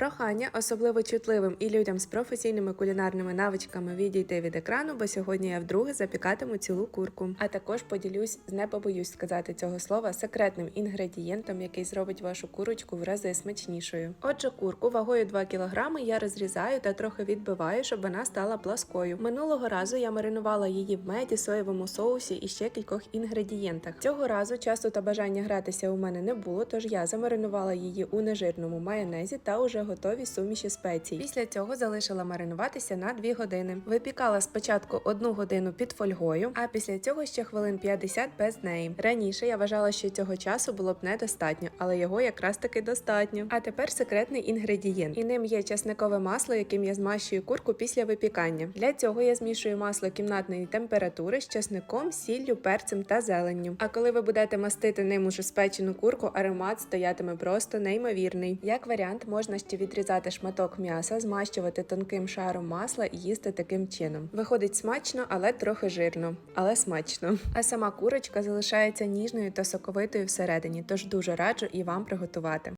Прохання особливо чутливим і людям з професійними кулінарними навичками відійти від екрану, бо сьогодні я вдруге запікатиму цілу курку. А також поділюсь не побоюсь сказати цього слова секретним інгредієнтом, який зробить вашу курочку в рази смачнішою. Отже, курку вагою 2 кг я розрізаю та трохи відбиваю, щоб вона стала пласкою. Минулого разу я маринувала її в меді, соєвому соусі і ще кількох інгредієнтах. Цього разу часу та бажання гратися у мене не було, тож я замаринувала її у нежирному майонезі та уже готові суміші спецій. Після цього залишила маринуватися на 2 години. Випікала спочатку 1 годину під фольгою, а після цього ще хвилин 50 без неї. Раніше я вважала, що цього часу було б недостатньо, але його якраз таки достатньо. А тепер секретний інгредієнт. І ним є часникове масло, яким я змащую курку після випікання. Для цього я змішую масло кімнатної температури з часником, сіллю, перцем та зеленню. А коли ви будете мастити ним уже спечену курку, аромат стоятиме просто неймовірний. Як варіант, можна ще відрізати шматок м'яса, змащувати тонким шаром масла і їсти таким чином. Виходить смачно, але трохи жирно, але смачно. А сама курочка залишається ніжною та соковитою всередині, тож дуже раджу і вам приготувати.